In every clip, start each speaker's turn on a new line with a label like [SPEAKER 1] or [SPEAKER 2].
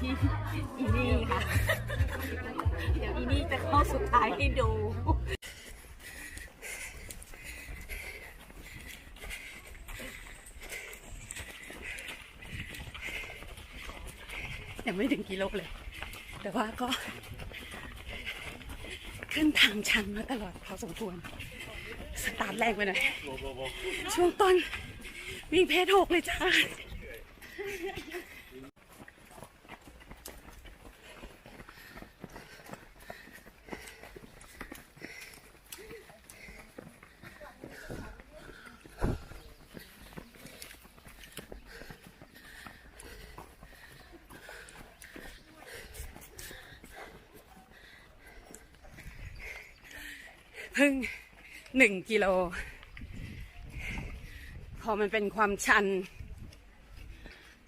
[SPEAKER 1] ที่อีนี่ค่ะ เดี๋ยวอีนี่จะเข้าสุดท้ายให้ดู ยังไม่ถึงกิโลเลย แต่ว่าก็ ขึ้นทางชันมาตลอดพอสมควร สตาร์ทแรงไปหน่อย ช่วงต้นวิ่งเพจหกเลยจ้า เพิ่งหนึ่งกิโล พอมันเป็นความชัน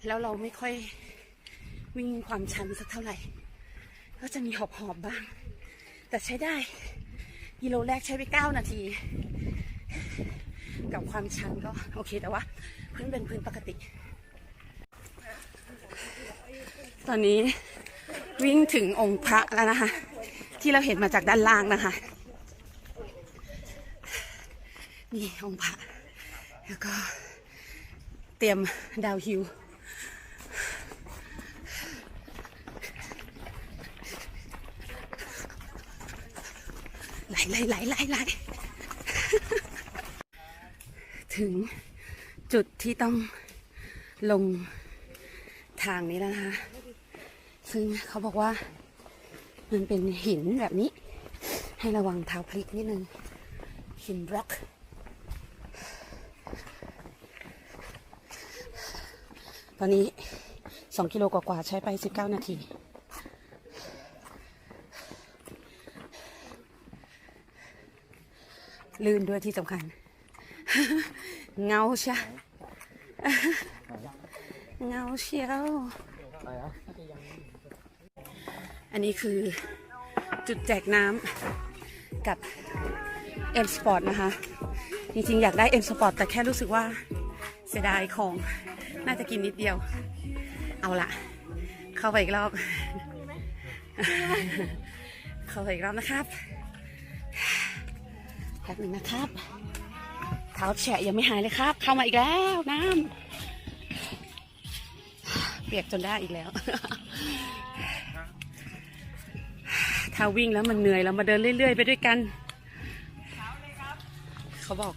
[SPEAKER 1] แล้วเราไม่ค่อยวิ่งความชันสักเท่าไหร่ ก็จะมีหอบหอบบ้าง แต่ใช้ได้ กิโลแรกใช้ไปเก้านาที กับความชันก็โอเคแต่ว่าพื้นเป็นพื้นปกติ ตอนนี้วิ่งถึงองค์พระแล้วนะคะ ที่เราเห็นมาจากด้านล่างนะคะ นี่องค์พระแล้วก็เตรียมดาวฮิวไหลไหลไหลไหลไหลถึงจุดที่ต้องลงทางนี้แล้วนะคะ ซึ่งเขาบอกว่ามันเป็นหินแบบนี้ ให้ระวังเท้าพลิกนิดนึงหินบล็อก อนนี้สองกิโลกว่าๆใช้ไปสิบเก้านาที ลื่นด้วยที่สำคัญ เงาเชียเงาเชียวอันนี้คือจุดแจกน้ำกับ M Sport นะคะ จริงๆ อยากได้ M Sport แต่แค่รู้สึกว่าเสียดายของ น่าจะกินนิดเดียว เอาละเข้าไปอีกรอบ เข้าไปอีกรอบนะครับแป๊บหนึ่งนะครับ เท้าแฉะยังไม่หายเลยครับ เข้ามาอีกแล้วน้ำเปียกจนได้อีกแล้ว ถ้าวิ่งแล้วมันเหนื่อยเรามาเดินเรื่อย ๆ ไปด้วยกัน เขาบอก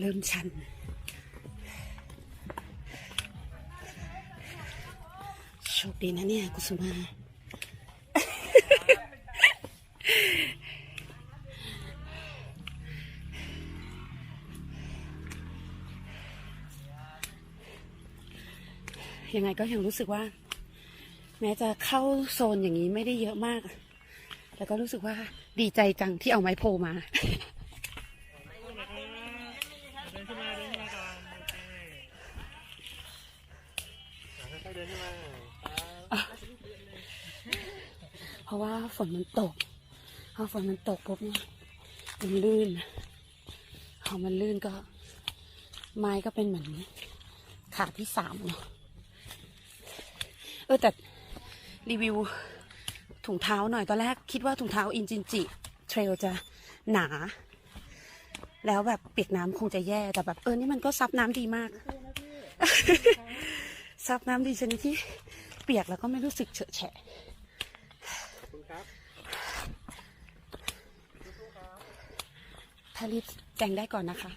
[SPEAKER 1] เริ่มชัน โชคดีนะเนี่ย กุสุมา ยังไงก็ยังรู้สึกว่า แม้จะเข้าโซนอย่างนี้ไม่ได้เยอะมาก แต่ก็รู้สึกว่าดีใจจังที่เอาไม้โพมา
[SPEAKER 2] เดินขึ้นมาเดินขึ้นมาก่อน เคค่อยๆเดินขึ้นมา
[SPEAKER 1] เพราะว่าฝนมันตกพอฝนมันตกปุ๊บเนี่ยมันลื่นพอมันลื่นก็ ไม้ก็เป็นเหมือนขาที่สามเนาะเออแต่รีวิวถุงเท้าหน่อยตอนแรกคิดว่าถุงเท้าอินจินจิเทรลจะหนา แล้วแบบเปียกน้ำคงจะแย่แต่แบบเออนี่มันก็ซับน้ำดีมาก ซับน้ำดีชนิดที่เปียกแล้วก็ไม่รู้สึกเฉอะแฉะ
[SPEAKER 2] ขอบคุณครับ
[SPEAKER 1] ถ้ารีบแจงได้ก่อนนะคะ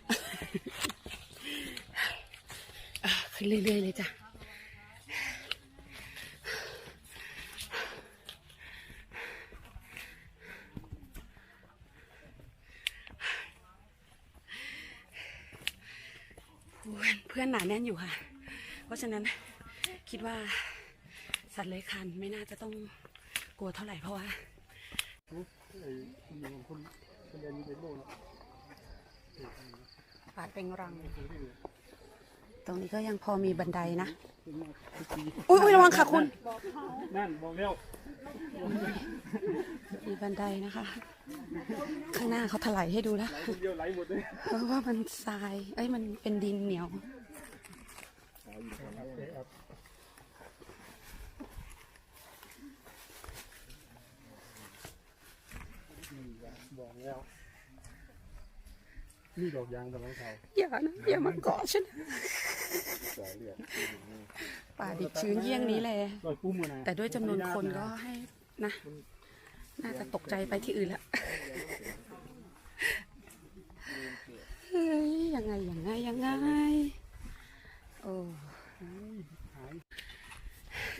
[SPEAKER 1] ขึ้นเรื่อยๆเลยจ้ะเพื่อนเพื่อนหนาแน่นอยู่ค่ะ เพราะฉะนั้น คิดว่าสัตว์เลื้อยคลานไม่น่าจะต้องกลัวเท่าไหร่เพราะว่า
[SPEAKER 2] ไอ้คนหนึ่งคนคนเรียนมีเป็นโลเนาะ
[SPEAKER 1] ป่าเป็นรัง ตรงนี้ก็ยังพอมีบันไดนะอุ้ยอุ้ยระวังค่ะคุณ
[SPEAKER 2] นั่นบอกแล้ว
[SPEAKER 1] มีบันไดนะคะ ข้างหน้าเขาถลายให้ดูแล้ว
[SPEAKER 2] คนเดียวไหลหมดเลย
[SPEAKER 1] เพราะว่ามันทราย เอ้ยมันเป็นดินเหนียว
[SPEAKER 2] บอกแล้วนี่ดอกยางกำลังเทา
[SPEAKER 1] อย่านะอย่ามาเกาะฉันนะป่าดิบชื้นเยี่ยงนี้เลย
[SPEAKER 2] ดอยปุ้มกันนะ
[SPEAKER 1] แต่ด้วยจำนวนคนก็ให้นะ น่าจะตกใจไปที่อื่นละเฮ้ยยังไงยังไงยังไง โอ้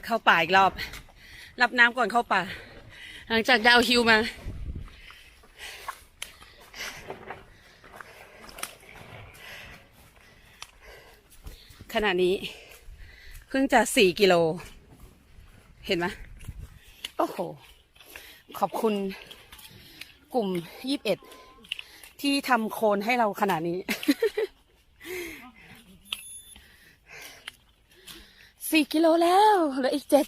[SPEAKER 1] เข้าป่าอีกรอบ รับน้ำก่อนเข้าป่า หลังจากดาวฮิวมา ขณะนี้ เพิ่งจะสี่กิโล เห็นไหมโอ้โห ขอบคุณกลุ่มยี่สิบเอ็ดที่ทำโคนให้เราขนาดนี้สี่กิโลแล้วเหลืออีกเจ็ด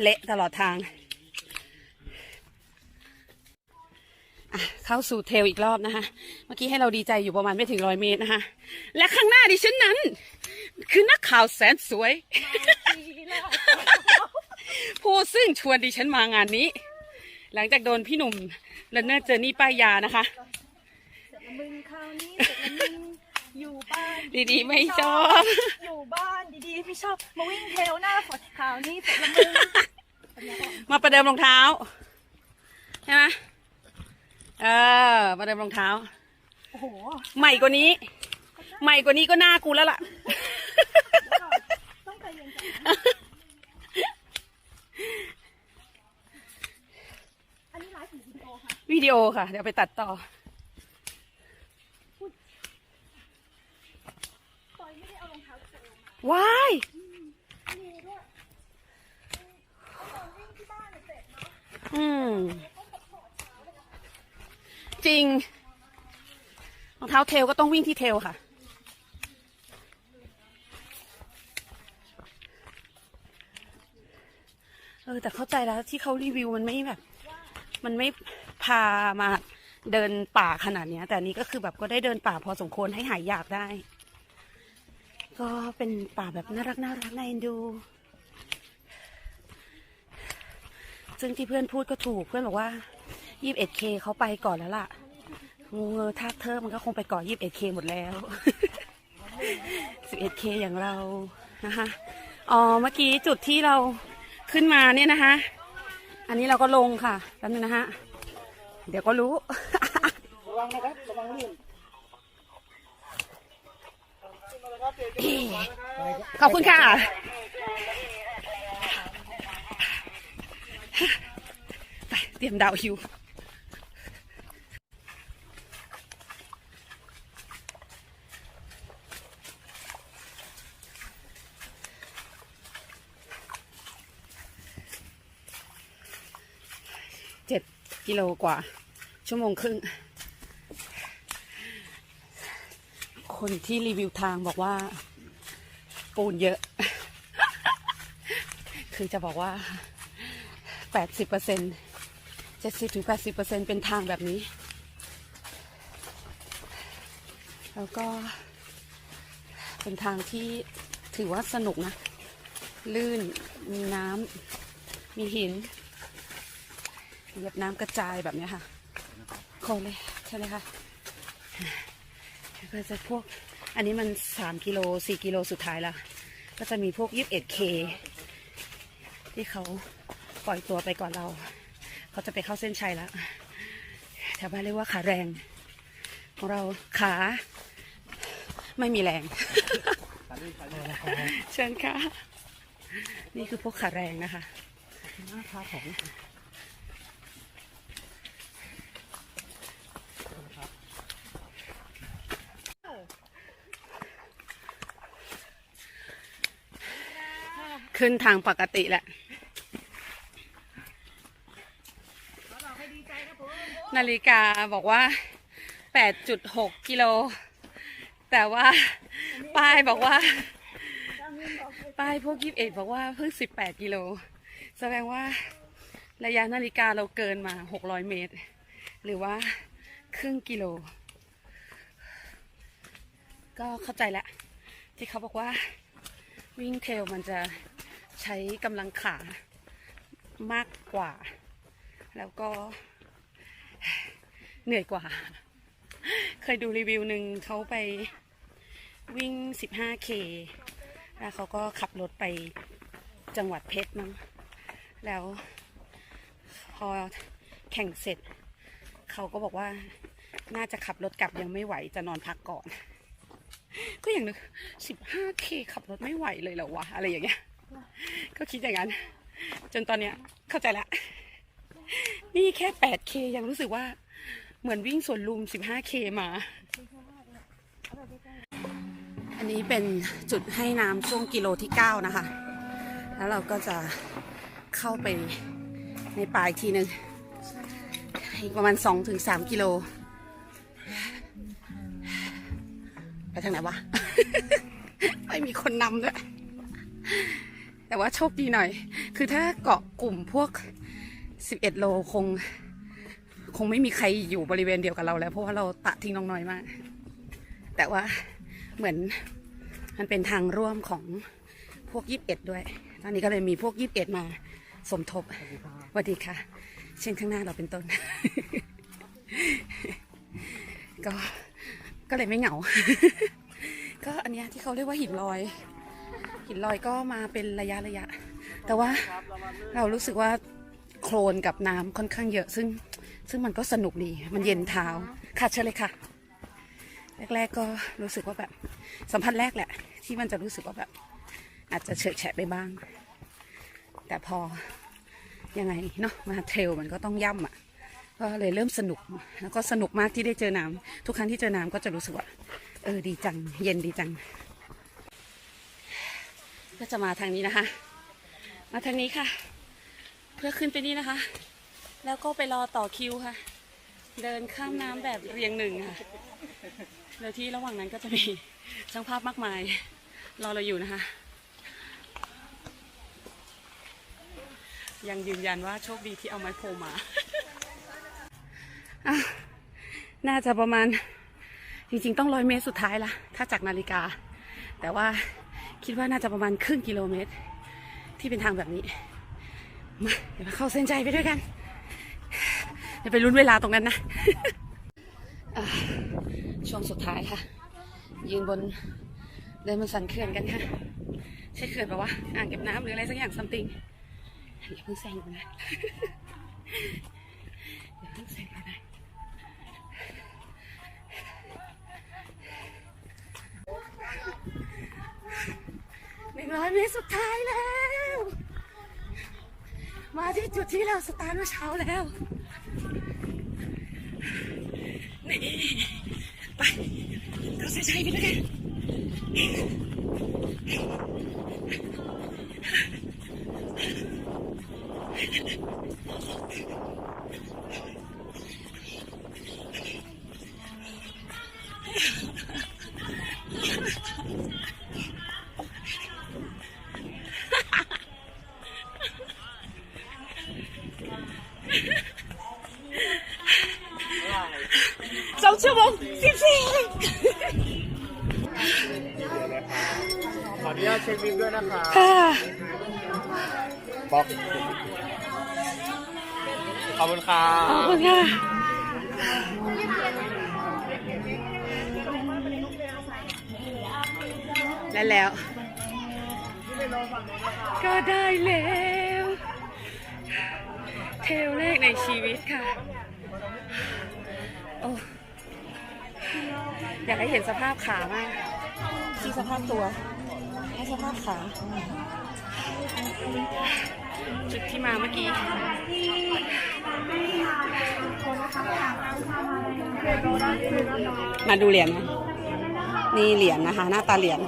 [SPEAKER 1] เละตลอดทาง อะ เข้าสู่เทรลอีกรอบนะคะ เมื่อกี้ให้เราดีใจอยู่ประมาณไม่ถึงร้อยเมตรนะคะ และข้างหน้าดิฉันนั้น คือนักข่าวแสนสวย ผู้ซึ่งชวนดิฉันมางานนี้ หลังจากโดนพี่หนุ่มและเนอร์เจอร์นี่ป้ายยานะคะ
[SPEAKER 3] มึงคราวนี้เสร็จแล้วมึงอยู่บ้าน
[SPEAKER 1] ดีๆไม่ชอบ
[SPEAKER 3] อยู่บ้านดีๆไม่ชอบมาวิ่งเทรลหน้าฝนคราวนี้เสร็จแล้วมึง
[SPEAKER 1] มาประเดิมรองเท้าใช่ไหม เออประเดิมรองเท้า
[SPEAKER 3] โอ้โห
[SPEAKER 1] ใหม่กว่านี้ ใหม่กว่านี้ก็หน้ากูแล้วล่ะ
[SPEAKER 3] ต้องใจเย็นจังอันนี้ไลฟ์หรือวิดีโอคะ
[SPEAKER 1] วิดีโอค่ะ เดี๋ยวไปตัดต่อ
[SPEAKER 3] ปอยไม่ได้เอารองเท้าเทรลมา
[SPEAKER 1] ว้าย
[SPEAKER 3] มีด้วยตอนวิ่งที่บ้านเนี่ยเสร็จเนาะ
[SPEAKER 1] อืม จริงรองเท้าเทลก็ต้องวิ่งที่เทลค่ะ เออ แต่เข้าใจแล้วที่เขารีวิวมันไม่แบบ มันไม่พามาเดินป่าขนาดเนี้ยแต่นนี้ก็คือแบบก็ได้เดินป่าพอสมควรให้หายอยากได้ ก็เป็นป่าแบบน่ารักน่ารักน่าเอ็นดู ซึ่งที่เพื่อนพูดก็ถูกเพื่อนบอกว่า 21K เอ็ดเคเขาไปก่อนแล้วล่ะ งูเงอทากเทอมันก็คงไปก่อน 21K หมดแล้ว 11K อย่างเรานะคะอ๋อเมื่อกี้จุดที่เราขึ้นมาเนี่ยนะคะ อันนี้เราก็ลงค่ะแป๊บนึงนะฮะเดี๋ยวก็รู้
[SPEAKER 2] ระวังนะครับระวังลื่น
[SPEAKER 1] ขอบคุณค่ะ ไปเตรียมดาวฮิว เจ็ดกิโลกว่า ชั่วโมงครึ่ง คนที่รีวิวทางบอกว่า ปูนเยอะ คือจะบอกว่าแปดสิบเปอร์เซ็นเจ็ดสิบถึงแปดสิบเปอร์เซ็นเป็นทางแบบนี้ แล้วก็เป็นทางที่ถือว่าสนุกนะ ลื่นมีน้ำมีหิน เหยียบน้ำกระจายแบบนี้ค่ะโคเลยใช่เลยค่ะก็จะพวกอันนี้มันสามกิโลสี่กิโลสุดท้ายละก็จะมีพวกยี่สิบเอ็ดเคที่เขาปล่อยตัวไปก่อนเรา เขาจะไปเข้าเส้นชัยแล้วแถวบ้านเรียกว่าขาแรงของเราขา ไม่มีแรง เชิญค่ะ นี่คือพวกขาแรงนะคะ
[SPEAKER 2] หน้าคาของ
[SPEAKER 1] ขึ้นทางปกติแหละนาฬิกาบอกว่า 8.6 กิโล แต่ว่าป้ายบอกว่า ป้ายพวกยิบเอ็ดบอกว่าเพิ่ง 18 กิโล แสดงว่าระยะนาฬิกาเราเกินมา 600 เมตร หรือว่าครึ่งกิโล ก็เข้าใจแล้วที่เขาบอกว่าวิ่งเทลมันจะ ใช้กำลังขามากกว่า แล้วก็เหนื่อยกว่า เคยดูรีวิวหนึ่งเขาไปวิ่ง 15K แล้วเขาก็ขับรถไปจังหวัดเพชรมั้ง แล้วพอแข่งเสร็จ เขาก็บอกว่าน่าจะขับรถกลับยังไม่ไหวจะนอนพักก่อน ก็อย่างนึก 15K ขับรถไม่ไหวเลยเหรอวะ อะไรอย่างเงี้ย ก็คิดอย่างนั้น จนตอนเนี้ยเข้าใจละ นี่แค่ 8K ยังรู้สึกว่าเหมือนวิ่งสวนลุม 15K มา อันนี้เป็นจุดให้น้ำช่วงกิโลที่ 9 นะคะ แล้วเราก็จะเข้าไปในป่าอีกทีหนึ่งอีกประมาณ 2-3 กิโล ไปทางไหนวะ ไม่มีคนนำด้วย แต่ว่าโชคดีหน่อย คือถ้าเกาะกลุ่มพวก 11 โลคง คงไม่มีใครอยู่บริเวณเดียวกับเราแล้ว เพราะว่าเราตะทิ้งน้องน้อยมาก แต่ว่าเหมือนมันเป็นทางร่วมของพวก 21 ด้วย ตอนนี้ก็เลยมีพวก 21 มาสมทบสวัสดีค่ะ เช่นข้างหน้าเราเป็นต้น ก็ก็เลยไม่เหงา ก็อันนี้ที่เขาเรียกว่าหินลอย หินลอยก็มาเป็นระยะระยะ แต่ว่าเรารู้สึกว่าโคลนกับน้ำค่อนข้างเยอะ ซึ่งซึ่งมันก็สนุกดี มันเย็นเท้า ค่ะเชิญเลยค่ะ แรกๆก็รู้สึกว่าแบบ สัมผัสแรกแหละ ที่มันจะรู้สึกว่าแบบ อาจจะเฉอะแฉะไปบ้าง แต่พอยังไงเนาะมาเทรลมันก็ต้องย่ำอะ ก็เลยเริ่มสนุก แล้วก็สนุกมากที่ได้เจอน้ำทุกครั้งที่เจอน้ำก็จะรู้สึกว่า เออดีจัง เย็นดีจัง ก็จะมาทางนี้นะคะ มาทางนี้ค่ะ เพื่อขึ้นไปนี่นะคะ แล้วก็ไปรอต่อคิวค่ะ เดินข้ามน้ำแบบเรียงหนึ่งค่ะแล้วที่ระหว่างนั้นก็จะมีช่างภาพมากมาย รอเราอยู่นะคะ ยังยืนยันว่าโชคดีที่เอาไม้โพมา น่าจะประมาณจริงๆ ต้องร้อยเมตรสุดท้ายละถ้าจากนาฬิกา แต่ว่า คิดว่าน่าจะประมาณครึ่งกิโลเมตร ที่เป็นทางแบบนี้ มาเดี๋ยวมาเข้าเส้นใจไปด้วยกันเดี๋ยวไปลุ้นเวลาตรงนั้นนะช่วงสุดท้ายค่ะ ยืนบนเดินบนสันเขื่อนกันค่ะ ใช่เขื่อนปะวะอ่างเก็บน้ำหรืออะไรสักอย่างซัมติงอย่าเพิ่งแซงนนะอย่าเพิ่งแซง ร้อยเมตรสุดท้ายแล้ว มาที่จุดที่เราสตาร์ทเมื่อเช้าแล้วนี่ไปเราใส่ใจไปด้วยกัน
[SPEAKER 2] ก็
[SPEAKER 1] ได้แล้วเทลแรกในชีวิตค่ะโอ้อยากให้เห็นสภาพขามากที่สภาพตัวให้สภาพขาจุดที่มาเมื่อกี้มาดูเหรียญนะนี่เหรียญนะคะ หน้าตาเหรียญ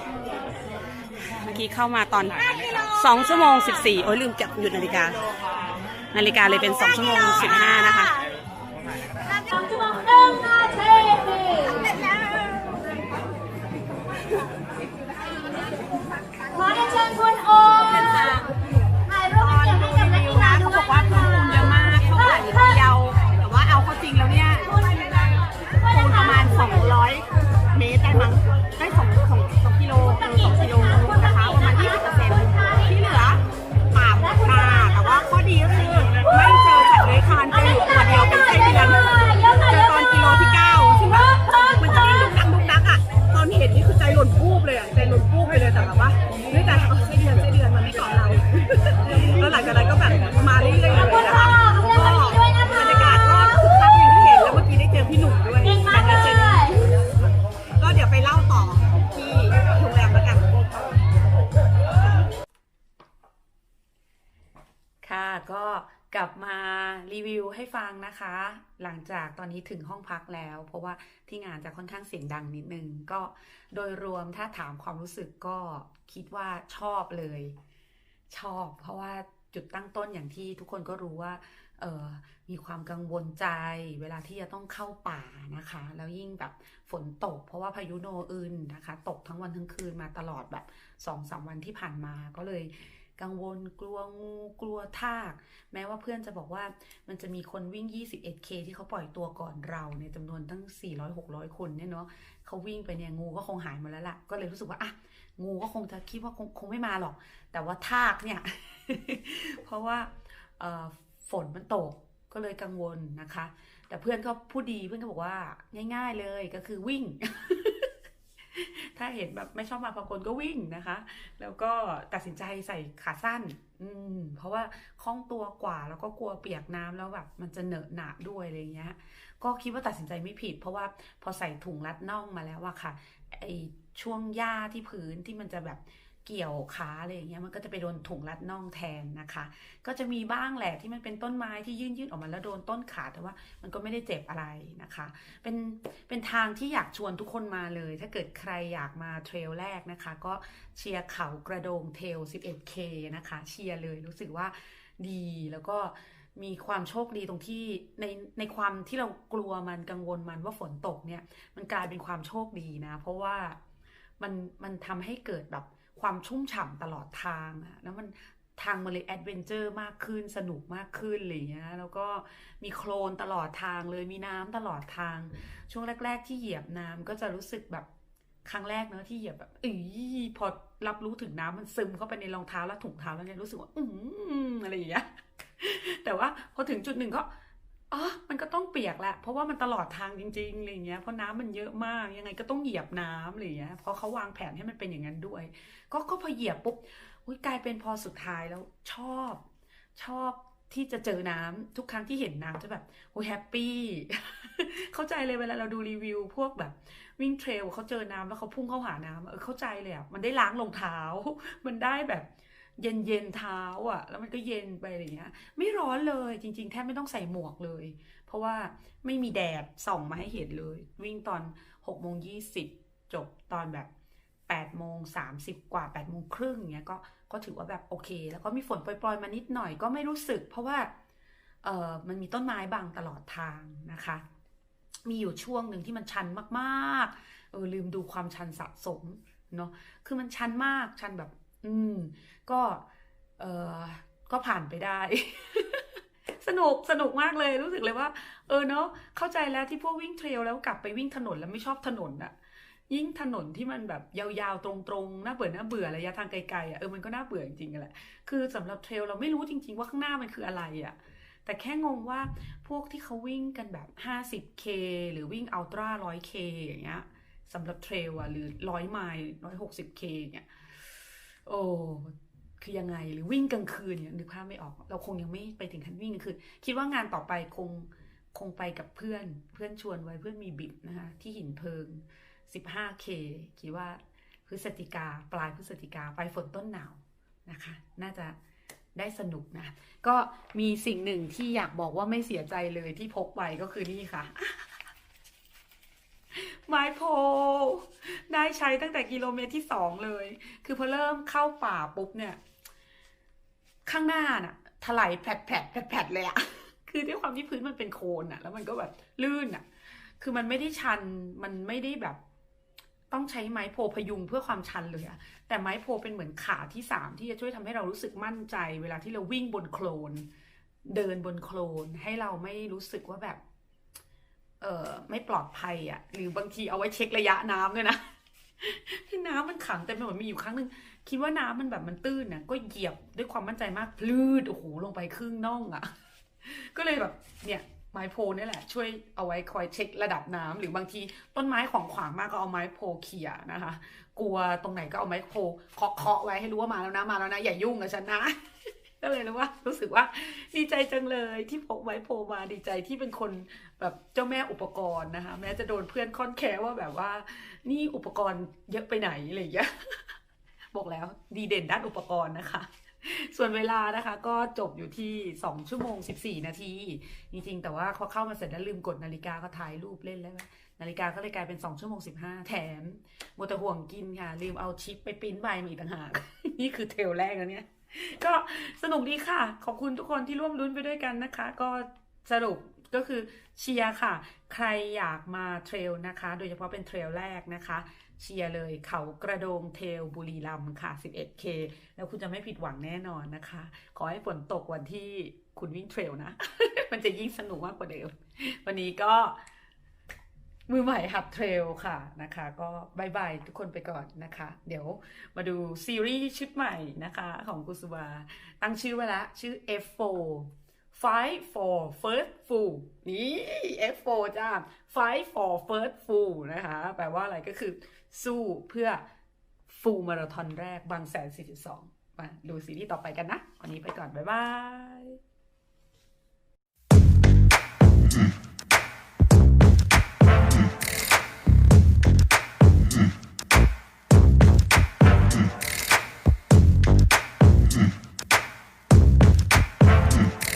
[SPEAKER 1] เมื่อกี้เข้ามาตอนสองชั่วโมงสิบสี่โอ้ยลืมจับหยุดนาฬิกา นาฬิกาเลยเป็นสองชั่วโมงสิบห้านะคะ
[SPEAKER 3] ก
[SPEAKER 1] ลับมารีวิวให้ฟังนะคะ หลังจากตอนนี้ถึงห้องพักแล้ว เพราะว่าที่งานจะค่อนข้างเสียงดังนิดนึง ก็โดยรวมถ้าถามความรู้สึกก็คิดว่าชอบเลย ชอบ เพราะว่าจุดตั้งต้นอย่างที่ทุกคนก็รู้ว่าเออมีความกังวลใจ เวลาที่จะต้องเข้าป่านะคะ แล้วยิ่งแบบฝนตก เพราะว่าพายุโนอึนนะคะ ตกทั้งวันทั้งคืนมาตลอดแบบสองสามวันที่ผ่านมาก็เลย กังวลกลัวงูกลัวทาก แม้ว่าเพื่อนจะบอกว่ามันจะมีคนวิ่ง 21K ที่เขาปล่อยตัวก่อนเราในจำนวนตั้ง 400-600 คนเนี่ยเนาะเขาวิ่งไปเนี่ยงูก็คงหายมดแล้วล่ะ ก็เลยรู้สึกว่าอะงูก็คงจะคิดว่าคงคงไม่มาหรอก แต่ว่าทากเนี่ย เพราะว่าเอ่อฝนมันตกก็เลยกังวลนะคะ แต่เพื่อนก็พูดดีเพื่อนก็บอกว่าง่าย ๆเลยก็คือวิ่ง ถ้าเห็นแบบไม่ชอบมาพากลก็วิ่งนะคะ แล้วก็ตัดสินใจใส่ขาสั้น อืม เพราะว่าคล่องตัวกว่าแล้วก็กลัวเปียกน้ำแล้วแบบมันจะเหนอะหนะด้วยอะไรเงี้ย ก็คิดว่าตัดสินใจไม่ผิด เพราะว่าพอใส่ถุงรัดน่องมาแล้วอะค่ะไอช่วงหญ้าที่พื้นที่มันจะแบบ เกี่ยวขาอะไรอย่างเงี้ยมันก็จะไปโดนถุงรัดน่องแทนนะคะ ก็จะมีบ้างแหละที่มันเป็นต้นไม้ที่ยื่นยื่นออกมาแล้วโดนต้นขาแต่ว่ามันก็ไม่ได้เจ็บอะไรนะคะ เป็นเป็นทางที่อยากชวนทุกคนมาเลย ถ้าเกิดใครอยากมาเทรลแรกนะคะ ก็เชียร์เขากระโดงเทล 11K นะคะ เชียร์เลยรู้สึกว่าดีแล้วก็มีความโชคดีตรงที่ในในความที่เรากลัวมันกังวลมันว่าฝนตกเนี่ย มันกลายเป็นความโชคดีนะ เพราะว่ามันมันทำให้เกิดแบบ ความชุ่มฉ่ำตลอดทางอะแล้วมันทางมันเลยแอดเวนเจอร์มากขึ้นสนุกมากขึ้นอะไรอย่างเงี้ยแล้วก็มีโคลนตลอดทางเลยมีน้ำตลอดทาง ช่วงแรก ๆ ที่เหยียบน้ำก็จะรู้สึกแบบครั้งแรกเนอะที่เหยียบแบบอีพอรับรู้ถึงน้ำมันซึมเข้าไปในรองเท้าและถุงเท้าแล้วเนี่ยรู้สึกว่าอืมอะไรอย่างเงี้ยแต่ว่าพอถึงจุดหนึ่งก็ อ๋อมันก็ต้องเปียกแหละ เพราะว่ามันตลอดทางจริงๆอะไรเงี้ย เพราะน้ำมันเยอะมาก ยังไงก็ต้องเหยียบน้ำอะไรเงี้ย เพราะเขาวางแผนให้มันเป็นอย่างนั้นด้วย ก็ก็พอเหยียบปุ๊บอุ๊ยกลายเป็นพอสุดท้ายแล้วชอบ ชอบที่จะเจอน้ำทุกครั้งที่เห็นน้ำจะแบบโอ้ยแฮปปี้ เข้าใจเลยเวลาเราดูรีวิว พวกแบบวิ่งเทรลเขาเจอน้ำแล้วเขาพุ่งเข้าหาน้ำเออเข้าใจเลยอะมันได้ล้างรองเท้า มันได้แบบ เย็นเย็นเท้าอะ แล้วมันก็เย็นไปอะไรเงี้ย ไม่ร้อนเลย จริง ๆ แทบไม่ต้องใส่หมวกเลย เพราะว่าไม่มีแดดส่องมาให้เห็นเลย วิ่งตอน6โมง20จบตอนแบบ8โมง30กว่า8โมงครึ่งเงี้ยก็ก็ถือว่าแบบโอเค แล้วก็มีฝนโปรยๆมานิดหน่อยก็ไม่รู้สึก เพราะว่าเออมันมีต้นไม้บังตลอดทางนะคะ มีอยู่ช่วงหนึ่งที่มันชันมากๆเออลืมดูความชันสะสมเนาะคือมันชันมากชันแบบ อืม ก็ เออก็ผ่านไปได้ สนุกสนุกมากเลยรู้สึกเลยว่า เออเนาะเข้าใจแล้วที่พวกวิ่งเทรลแล้วกลับไปวิ่งถนนแล้วไม่ชอบถนนอะยิ่งถนนที่มันแบบยาวๆ ตรงๆ น่าเบื่อน่าเบื่อระยะทางไกลๆอะเออมันก็น่าเบื่อจริงๆแหละคือสำหรับเทรลเราไม่รู้จริง ๆ ว่าข้างหน้ามันคืออะไรอะแต่แค่งงว่าพวกที่เขาวิ่งกันแบบ 50K หรือวิ่งอัลตร้า 100K อย่างเงี้ยสำหรับเทรลอะหรือ 100 ไมล์ 160K เนี่ย โอ้คือยังไงหรือวิ่งกลางคืนเนี่ยนึกภาพไม่ออก เราคงยังไม่ไปถึงขั้นวิ่งกลางคืนคิดว่างานต่อไปคงคงไปกับเพื่อนเพื่อนชวนไว้เพื่อนมีบิดนะคะที่หินเพิง 15K คิดว่าพฤศจิกาปลายพฤศจิกาไปฝนต้นหนาวนะคะ น่าจะได้สนุกนะ ก็มีสิ่งหนึ่งที่อยากบอกว่าไม่เสียใจเลยที่พกไปก็คือนี่ค่ะ ไม้โพ ได้ใช้ตั้งแต่กิโลเมตรที่สองเลย คือพอเริ่มเข้าป่าปุ๊บเนี่ย ข้างหน้าน่ะ ถลายแผลดแผลดแผลดแผลเลยอะคือด้วยความที่พื้นมันเป็นโคลนอะแล้วมันก็แบบลื่นอะคือมันไม่ได้ชัน มันไม่ได้แบบ ต้องใช้ไม้โพพยุงเพื่อความชันเลยอะแต่ไม้โพเป็นเหมือนขาที่สามที่จะช่วยทำให้เรารู้สึกมั่นใจ เวลาที่เราวิ่งบนโคลน เดินบนโคลน ให้เราไม่รู้สึกว่าแบบ เออไม่ปลอดภัยอะหรือบางทีเอาไว้เช็คระยะน้ำด้วยนะที่น้ำมันขังเต็มไปหมดมีอยู่ครั้งหนึ่งคิดว่าน้ำมันแบบมันตื้นนะก็เหยียบด้วยความมั่นใจมากพลืดโอ้โหลงไปครึ่งน่องอะก็เลยแบบเนี่ยไม้โพนี่แหละ ช่วยเอาไว้คอยเช็คระดับน้ำหรือบางทีต้นไม้ของขวางมากก็เอาไม้โพเขี่ยนะคะ กลัวตรงไหนก็เอาไม้โพเคาะเคาะไว้ให้รู้ว่ามาแล้วนะมาแล้วนะอย่ายุ่งกับฉันนะ ก็เลยรู้ว่ารู้สึกว่าดีใจจังเลยที่พกไม้โพมาดีใจที่เป็นคนแบบเจ้าแม่อุปกรณ์นะคะ แม้จะโดนเพื่อนค่อนแค้ว่าแบบว่า นี่อุปกรณ์เยอะไปไหนอะไรอย่างเงี้ยบอกแล้วดีเด่นด้านอุปกรณ์นะคะ ส่วนเวลานะคะก็จบอยู่ที่ 2 ชั่วโมง 14 นาที จริงๆ แต่ว่าพอเข้ามาเสร็จแล้วลืมกดนาฬิกาก็ถ่ายรูปเล่นแล้วนาฬิกาก็เลยกลายเป็น 2 ชั่วโมง 15 แถมมัวแต่ห่วงกินค่ะ ลืมเอาชิปไปปิ้นใบมาอีกต่างหาก นี่คือเทลแรกแล้วเนี่ย ก็สนุกดีค่ะ ขอบคุณทุกคนที่ร่วมรุ้นไปด้วยกันนะคะ ก็สรุปก็คือเชียร์ค่ะ ใครอยากมาเทรลนะคะ โดยเฉพาะเป็นเทรลแรกนะคะ เชียร์เลยเขากระโดงเทลบุรีรัมค่ะ 11K แล้วคุณจะไม่ผิดหวังแน่นอนนะคะ ขอให้ฝนตกวันที่คุณวิ่งเทรลนะ มันจะยิ่งสนุกมากกว่าเดิม วันนี้ก็ มือใหม่หัดเทรลค่ะนะคะก็บายบายทุกคนไปก่อนนะคะ เดี๋ยวมาดูซีรีส์ชุดใหม่นะคะของกุสุวาตั้งชื่อไว้แล้วชื่อ F4 Fight for First Full นี่ F4 จ้า Fight for First Full นะคะ แปลว่าอะไรก็คือสู้เพื่อฟูลมาราธอนแรกบางแสน 42 มาดูซีรีส์ต่อไปกันนะ วันนี้ไปก่อน บ๊ายบาย